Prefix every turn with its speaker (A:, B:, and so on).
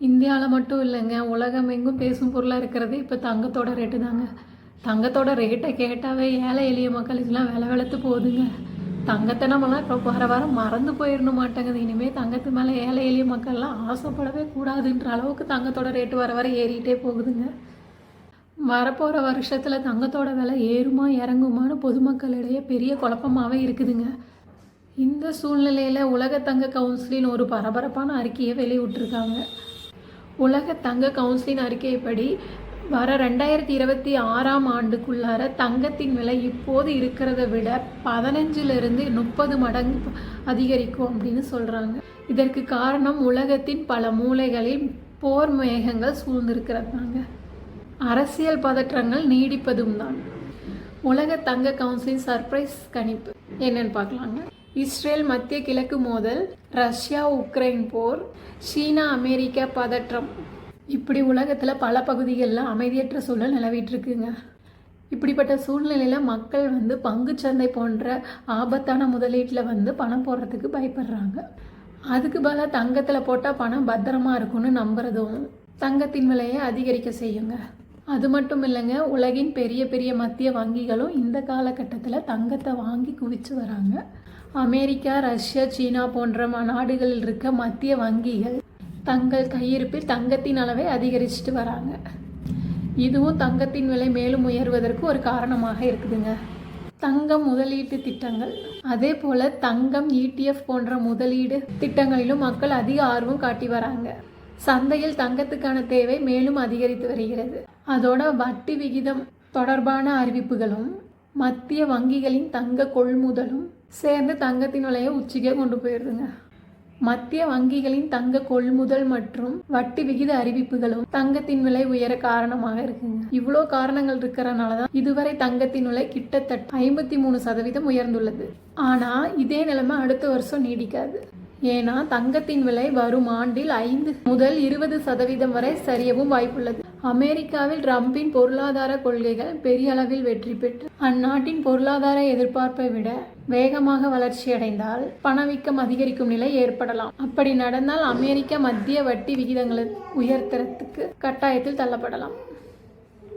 A: இந்தியாவில் மட்டும் இல்லைங்க உலகம் எங்கும் பேசும் பொருளாக இருக்கிறது இப்போ தங்கத்தோட ரேட்டு தாங்க. தங்கத்தோட ரேட்டை கேட்டாவே ஏழை எளிய மக்களுக்கெல்லாம் வில வெளுத்து போகுதுங்க. தங்கத்தை நம்மலாம் இப்போ வர வர மறந்து போயிடணும் மாட்டேங்குது. இனிமேல் தங்கத்து மேலே ஏழை எளிய மக்கள்லாம் ஆசைப்படவே கூடாதுன்ற அளவுக்கு தங்கத்தோட ரேட்டு வர வர ஏறிக்கிட்டே போகுதுங்க. வரப்போகிற வருஷத்தில் தங்கத்தோட விலை ஏறுமா இறங்குமான்னு பொதுமக்களிடையே பெரிய குழப்பமாகவே இருக்குதுங்க. இந்த சூழ்நிலையில் உலக தங்க கவுன்சிலின் ஒரு பரபரப்பான அறிக்கையை வெளியிட்டிருக்காங்க. உலக தங்க கவுன்சிலின் அறிக்கைப்படி வர ரெண்டாயிரத்தி இருபத்தி ஆறாம் ஆண்டுக்குள்ளார தங்கத்தின் விலை இப்போது இருக்கிறத விட பதினஞ்சிலிருந்து முப்பது மடங்கு அதிகரிக்கும் அப்படின்னு சொல்கிறாங்க இதற்கு காரணம் உலகத்தின் பல மூலைகளில் போர் மேகங்கள் சூழ்ந்திருக்கிறதாங்க அரசியல் பதற்றங்கள் நீடிப்பதும் தான் உலக தங்க கவுன்சிலின் சர்ப்ரைஸ் கணிப்பு என்னன்னு பார்க்கலாங்க. இஸ்ரேல் மத்திய கிழக்கு மோதல் ரஷ்யா உக்ரைன் போர் சீனா அமெரிக்கா பதற்றம். இப்படி உலகத்தில் பல பகுதிகளில் அமைதியற்ற சூழல் நிலவிட்டுருக்குங்க. இப்படிப்பட்ட சூழ்நிலையில் மக்கள் வந்து பங்குச்சந்தை போன்ற ஆபத்தான முதலீட்டில் வந்து பணம் போடுறதுக்கு பயப்படுறாங்க. அதுக்கு பதிலாக தங்கத்தில் போட்டால் பணம் பத்திரமா இருக்கும்னு நம்புறதும் தங்கத்தின் விலையை அதிகரிக்க செய்யுங்க. அது மட்டும் இல்லைங்க உலகின் பெரிய பெரிய மத்திய வங்கிகளும் இந்த காலகட்டத்தில் தங்கத்தை வாங்கி குவிச்சு வராங்க. அமெரிக்கா ரஷ்யா சீனா போன்ற ம- நாடுகளில் இருக்க மத்திய வங்கிகள் தங்கள் கையிருப்பில் தங்கத்தின் அளவை அதிகரிச்சுட்டு வராங்க. இதுவும் தங்கத்தின் விலை மேலும் உயர்வதற்கு ஒரு காரணமாக இருக்குதுங்க. தங்கம் முதலீட்டு திட்டங்கள் அதே போல தங்கம் இடிஎஃப் போன்ற முதலீடு திட்டங்களிலும் மக்கள் அதிக ஆர்வம் காட்டி வராங்க. சந்தையில் தங்கத்துக்கான தேவை மேலும் அதிகரித்து வருகிறது. அதோட வட்டி விகிதம் தொடர்பான அறிவிப்புகளும் மத்திய வங்கிகளின் தங்க கொள்முதலும் சேர்ந்து தங்கத்தின் விலையை உச்சிக்கே கொண்டு போயிடுதுங்க மத்திய வங்கிகளின் தங்க கொள்முதல் மற்றும் வட்டி விகித அறிவிப்புகளும் தங்கத்தின் விலை உயர காரணமாக இருக்குங்க. இவ்வளோ காரணங்கள் இருக்கிறனால தான் இதுவரை தங்கத்தின் விலை கிட்டத்தட்ட ஐம்பத்தி மூணு சதவீதம் உயர்ந்துள்ளது. ஆனா இதே நிலைமை அடுத்த வருஷம் நீடிக்காது. ஏன்னா தங்கத்தின் விலை வரும் ஆண்டில் ஐந்து முதல் இருபது சதவீதம் வரை சரியவும் வாய்ப்புள்ளது. அமெரிக்காவில் ட்ரம்பின் பொருளாதார கொள்கைகள் பெரிய அளவில் வெற்றி பெற்று அந்நாட்டின் பொருளாதார எதிர்பார்ப்பை விட வேகமாக வளர்ச்சியடைந்தால் பணவீக்கம் அதிகரிக்கும் நிலை ஏற்படலாம். அப்படி நடந்தால் அமெரிக்க மத்திய வட்டி விகிதங்களை உயர்த்துறதுக்கு கட்டாயத்தில் தள்ளப்படலாம்.